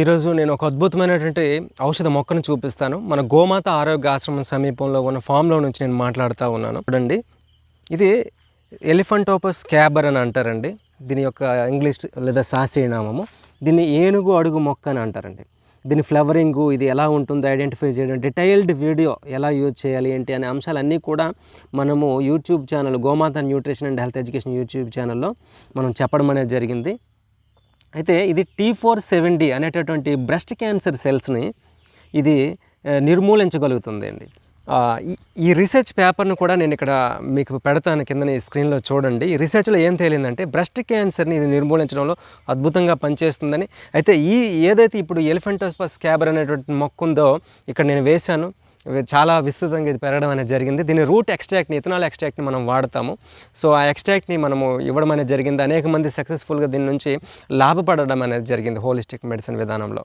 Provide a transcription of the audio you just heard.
ఈరోజు నేను ఒక అద్భుతమైనటువంటి ఔషధ మొక్కను చూపిస్తాను. మన గోమాత ఆరోగ్య ఆశ్రమం సమీపంలో ఉన్న ఫామ్లో నుంచి నేను మాట్లాడుతూ ఉన్నాను. చూడండి. ఇది ఎలిఫెంటోపస్ క్యాబర్ అని అంటారండి. దీని యొక్క ఇంగ్లీష్ లేదా శాస్త్రీయ నామము. దీన్ని ఏనుగు అడుగు మొక్క అని అంటారండి. దీని ఫ్లవరింగ్ ఇది ఎలా ఉంటుందో ఐడెంటిఫై చేయడం డీటెయిల్డ్ వీడియో ఎలా యూజ్ చేయాలి ఏంటి అనే అంశాలన్నీ కూడా మనము YouTube channel Gomata nutrition and health education YouTube ఛానల్లో మనం చెప్పడం అనేది జరిగింది. అయితే ఇది టీ ఫోర్ సెవెంటీ అనేటటువంటి బ్రెస్ట్ క్యాన్సర్ సెల్స్ని ఇది నిర్మూలించగలుగుతుంది అండి ఈ- రీసెర్చ్ పేపర్ను కూడా నేను ఇక్కడ మీకు పెడతాను కింద ఈ స్క్రీన్లో చూడండి. ఈ రీసెర్చ్లో ఏం తేలిందంటే బ్రెస్ట్ క్యాన్సర్ని ఇది నిర్మూలించడంలో అద్భుతంగా పనిచేస్తుందని. అయితే ఈ ఏదైతే ఇప్పుడు ఎలిఫెంటోస్పస్ క్యాబర్ అనేటువంటి మొక్క ఉందో ఇక్కడ నేను వేశాను. చాలా విస్తృతంగా ఇది పెరగడం అనేది జరిగింది. దీని రూట్ ఎక్స్ట్రాక్ట్ని ఇథనాల్ ఎక్స్ట్రాక్ట్ని మనం వాడతాము. సో ఆ ఎక్స్ట్రాక్ట్ని మనము ఇవ్వడం అనేది జరిగింది. అనేక మంది సక్సెస్ఫుల్గా దీని నుంచి లాభపడడం అనేది జరిగింది హోలిస్టిక్ మెడిసిన్ విధానంలో.